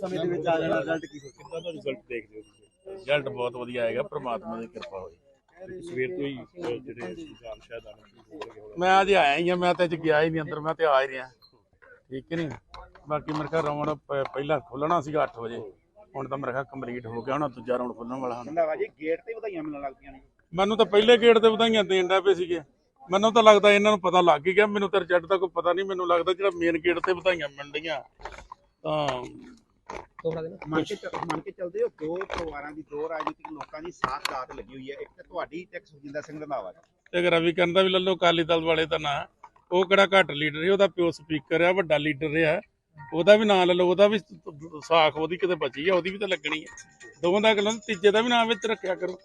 ਸਮੇਂ ਦੇ ਵਿੱਚ ਆ ਜਾਣਾ ਰਿਜ਼ਲਟ ਕੀ ਸੋਚਦੇ ਕਿੱਦਾਂ ਦਾ ਰਿਜ਼ਲਟ ਦੇਖਦੇ ਹੋ ਤੁਸੀਂ? ਰਿਜ਼ਲਟ ਬਹੁਤ ਵਧੀਆ ਆਏਗਾ ਪ੍ਰਮਾਤਮਾ ਦੀ ਕਿਰਪਾ ਹੋਈ ਸਵੇਰ ਤੋਂ ਹੀ ਜਿਹੜੇ ਨਿਸ਼ਾਨ ਸ਼ਾਇਦ ਆਉਣੇ ਸ਼ੁਰੂ ਹੋ ਗਏ ਹੋਣ। ਮੈਂ ਅਜੇ ਆਇਆ ਹੀ ਆ ਮੈਂ ਤਾਂ ਅੱਜ ਗਿਆ ਹੀ ਨਹੀਂ ਅੰਦਰ ਮੈਂ ਤੇ ਆ ਹੀ ਰਿਹਾ। ਠੀਕ ਨਹੀਂ? ਬਾਕੀ ਮੇਰੇ ਖਿਆਲ ਰਾਉਂਡ ਪਹਿਲਾਂ ਖੁੱਲਣਾ ਸੀਗਾ 8 ਵਜੇ। ਹੁਣ ਤਾਂ ਮੇਰੇ ਖਿਆਲ ਕੰਪਲੀਟ ਹੋ ਗਿਆ ਹੁਣ ਦੂਜਾ ਰਾਉਂਡ ਖੁੱਲਣ ਵਾਲਾ ਹੁਣ। ਜੀ ਗੇਟ ਤੇ ਵਧਾਈਆਂ ਮਿਲਣ ਲੱਗ ਪਈਆਂ ਨੇ। ਮੈਨੂੰ ਤਾਂ ਪਹਿਲੇ ਗੇੜ ਤੇ ਵਧਾਈਆਂ ਦੇਣ ਦਾ ਪਏ ਸੀਗੇ। ਮੈਨੂੰ ਤਾਂ ਲੱਗਦਾ ਇਹਨਾਂ ਨੂੰ ਪਤਾ ਲੱਗ ਹੀ ਗਿਆ ਮੈਨੂੰ ਤਾਂ ਰਿਜ਼ਲਟ ਦਾ ਕੋਈ ਪਤਾ ਨਹੀਂ ਮੈਨੂੰ ਲੱਗਦਾ ਜਿਹੜਾ ਮੇਨ ਗੇਟ ਤੇ ਵਧਾਈਆਂ ਮਿਲ ਰਹੀਆਂ ਤਾਂ ਮੰਨ ਕੇ ਮੰਨ ਕੇ ਚੱਲਦੇ ਹੋ ਦੋ ਪਰਿਵਾਰਾਂ ਦੀ ਦੋ ਰਾਜਨੀਤਿਕ ਲੋਕਾਂ ਦੀ ਸਾਥ ਦਾਤ ਲੱਗੀ ਹੋਈ ਹੈ। ਇੱਕ ਤਾਂ ਤੁਹਾਡੀ ਤੇ ਇੱਕ ਸੁਖਜਿੰਦਰ ਸਿੰਘ ਰੰਧਾਵਾ ਦੀ ਤੇ ਅਗਰ ਰਵੀ ਕਰਨ ਦਾ ਵੀ ਲੱਲੋ ਅਕਾਲੀ ਦਲ ਵਾਲੇ ਦਾ ਨਾਂ ਉਹ ਕਿਹੜਾ ਘੱਟ ਲੀਡਰ ਹੈ? ਉਹਦਾ ਪਿਓ ਸਪੀਕਰ ਆ ਵੱਡਾ ਲੀਡਰ ਆ ਉਹਦਾ ਵੀ ਨਾਂ ਲੈ ਲਓ ਉਹਦਾ ਵੀ ਸਾਖ ਉਹਦੀ ਕਿਤੇ ਬਚੀ ਆ ਉਹਦੀ ਵੀ ਤਾਂ ਲੱਗਣੀ ਹੈ ਦੋਵਾਂ ਦਾ ਗੱਲਾਂ ਤੀਜੇ ਦਾ ਵੀ ਨਾਂ ਵਿੱਚ ਰੱਖਿਆ ਕਰੋ।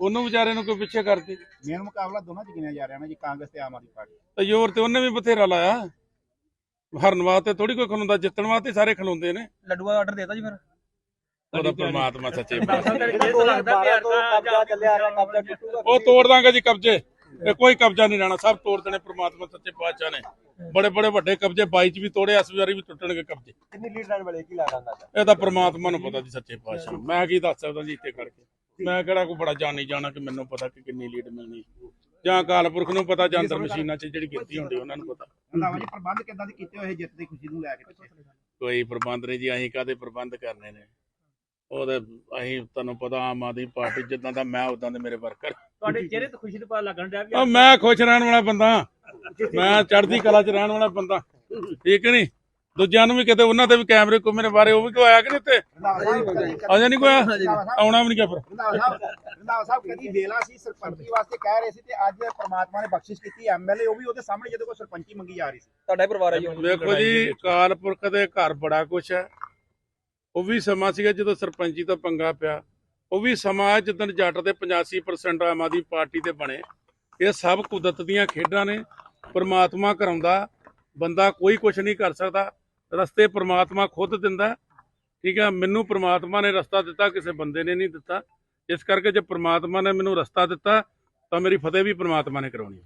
ਉਹਨੂੰ ਵਿਚਾਰੇ ਨੂੰ ਕੋਈ ਪਿੱਛੇ ਕਰਦੇ। ਮੇਨ ਮੁਕਾਬਲਾ ਦੋਨਾਂ ਚ ਗਿਣਿਆ ਜਾ ਰਿਹਾ ਨਾ ਜੀ ਕਾਂਗਰਸ ਤੇ ਆਮ ਆਦਮੀ ਪਾਰਟੀ। ਤੇ ਜ਼ੋਰ ਤੇ ਉਹਨੇ ਵੀ ਬਥੇਰਾ ਲਾਇਆ। ਹਰਨ ਵਾਸਤੇ ਥੋੜੀ ਕੋਈ ਖਲੋਂਦਾ ਜਿੱਤਣ ਵਾਸਤੇ ਸਾਰੇ ਖਲੋਂਦੇ ਨੇ। ਲੱਡੂ ਦਾ ਆਰਡਰ ਦੇਤਾ ਜੀ ਫਿਰ? ਉਹਦਾ ਪ੍ਰਮਾਤਮਾ ਸੱਚੇ ਲੱਗਦਾ ਕਬਜ਼ਾ ਚੱਲਿਆ ਰਿਹਾ ਕਬਜ਼ਾ ਟੁੱਟੂਗਾ ਉਹ ਤੋੜ ਦਾਂਗੇ ਜੀ ਕਬਜ਼ੇ। ਇਹ ਕੋਈ ਕਬਜ਼ਾ ਨਹੀਂ ਰਹਿਣਾ ਸਭ ਤੋੜ ਦੇਣੇ ਪ੍ਰਮਾਤਮਾ ਸੱਚੇ ਪਾਤਸ਼ਾਹ ਨੇ। ਬੜੇ ਬੜੇ ਵੱਡੇ ਕਬਜ਼ੇ 22 ਚ ਵੀ ਤੋੜੇ ਇਸ ਵਾਰੀ ਵੀ ਟੁੱਟਣਗੇ ਕਬਜ਼ੇ। ਕਿੰਨੀ ਲੀਡ ਲੈਣ ਵਾਲੇ ਕੀ ਅੰਦਾਜ਼ਾ ਇਹ ਤਾਂ ਪ੍ਰਮਾਤਮਾ ਨੂੰ ਪਤਾ ਜੀ ਸੱਚੇ ਪਾਤਸ਼ਾਹ ਨੂੰ। ਮੈਂ ਕੀ ਦੱਸ ਸਕਦਾ ਜੀ ਇੱਥੇ ਕਰਕੇ ਮੈਂ ਕਿਹੜਾ ਕੋਈ ਬੜਾ ਜਾਣੀ ਜਾਣਾ ਕਿ ਮੈਨੂੰ ਪਤਾ ਕਿ ਕਿੰਨੀ ਲੀਡ ਮਿਲਣੀ। ਜਾਂ ਅਕਾਲ ਪੁਰਖ ਨੂੰ ਪਤਾ ਜਾਂ ਅੰਦਰ ਮਸ਼ੀਨਾਂ 'ਚ ਜਿਹੜੀ ਕੀਤੀ ਹੁੰਦੀ ਉਹਨਾਂ ਨੂੰ ਪਤਾ। ਰੰਧਾਵਾ ਜੀ ਪ੍ਰਬੰਧ ਕਿੱਦਾਂ ਦੇ ਕੀਤੇ ਹੋਏ ਜਿੱਤ ਦੀ ਖੁਸ਼ੀ ਨੂੰ ਲੈ ਕੇ ਪਿੱਛੇ? ਕੋਈ ਪ੍ਰਬੰਧ ਨਹੀਂ ਜੀ ਅਸੀਂ ਕਾਦੇ ਪ੍ਰਬੰਧ ਕਰਨੇ ਨੇ? ਉਹਦੇ ਅਸੀਂ ਤੁਹਾਨੂੰ ਪਤਾ ਆਮ ਆਦਮੀ ਪਾਰਟੀ ਜਿੱਦਾਂ ਦਾ ਮੈਂ ਉਦਾਂ ਦੇ ਮੇਰੇ ਵਰਕਰ। ਤੁਹਾਡੇ ਚਿਹਰੇ ਤੇ ਖੁਸ਼ੀ ਦਾ ਪਤਾ ਲੱਗਣ ਡਿਆ ਵੀ ਉਹ ਮੈਂ ਖੁਸ਼ ਰਹਿਣ ਵਾਲਾ ਬੰਦਾ। ਮੈਂ ਚੜ੍ਹਦੀ ਕਲਾ 'ਚ ਰਹਿਣ ਵਾਲਾ ਬੰਦਾ। ਠੀਕ ਨਹੀਂ? ਦੂਜਿਆਂ ਨੂੰ ਵੀ ਕਿਤੇ ਉਹਨਾਂ ਤੇ ਵੀ ਕੈਮਰੇ ਕੋ ਮੇਰੇ ਬਾਰੇ ਉਹ ਵੀ ਕੋਈ ਆਇਆ ਕਿ ਨਹੀਂ ਸਾਹਿਬ ਅਜੇ ਨਹੀਂ ਕੋਈ? ਆਉਣਾ ਵੀ ਨਹੀਂ ਕਿਹਾ ਫਿਰ। ਰੰਧਾਵਾ ਸਾਹਿਬ ਰੰਧਾਵਾ ਸਾਹਿਬ ਕਦੀ ਵੇਲਾ ਸੀ ਸਰਪੰਚੀ ਵਾਸਤੇ ਕਹਿ ਰਹੇ ਸੀ ਤੇ ਅੱਜ ਪ੍ਰਮਾਤਮਾ ਨੇ ਬਖਸ਼ਿਸ਼ ਕੀਤੀ ਐਮਐਲਏ ਉਹ ਵੀ ਉਹਦੇ ਸਾਹਮਣੇ ਜਦੋਂ ਕੋਈ ਸਰਪੰਚੀ ਮੰਗੀ ਜਾ ਰਹੀ ਸੀ। ਤੁਹਾਡਾ ਪਰਿਵਾਰ ਹੈ ਜੀ ਵੇਖੋ ਜੀ ਅਕਾਲ ਪੁਰਖ ਦੇ ਘਰ ਬੜਾ ਕੁਛ ਹੈ। ਉਹ ਵੀ ਸਮਾਂ ਸੀਗਾ ਜਦੋਂ ਸਰਪੰਚੀ ਤੋਂ ਪੰਗਾ ਪਿਆ। ਉਹ ਵੀ ਸਮਾਂ ਹੈ ਜਦੋਂ ਜੱਟ ਦੇ 85% ਆਮ ਆਦਮੀ ਪਾਰਟੀ ਦੇ ਬਣੇ। ਇਹ ਸਭ ਕੁਦਰਤ ਦੀਆਂ ਖੇਡਾਂ ਨੇ। ਪ੍ਰਮਾਤਮਾ ਕਰਾਉਂਦਾ ਬੰਦਾ ਕੋਈ ਕੁਛ ਨਹੀਂ ਕਰ ਸਕਦਾ। ਰਸਤੇ ਪ੍ਰਮਾਤਮਾ ਖੁਦ ਦਿੰਦਾ ਠੀਕ ਹੈ, ਮੈਨੂੰ ਪ੍ਰਮਾਤਮਾ ਨੇ ਰਸਤਾ ਦਿੱਤਾ, ਕਿਸੇ ਬੰਦੇ ਨੇ ਨਹੀਂ ਦਿੱਤਾ। ਇਸ ਕਰਕੇ ਜੇ ਪ੍ਰਮਾਤਮਾ ਨੇ ਮੈਨੂੰ ਰਸਤਾ ਦਿੱਤਾ, ਤਾਂ ਮੇਰੀ ਫਤਿਹ ਵੀ ਪ੍ਰਮਾਤਮਾ ਨੇ ਕਰਾਉਣੀ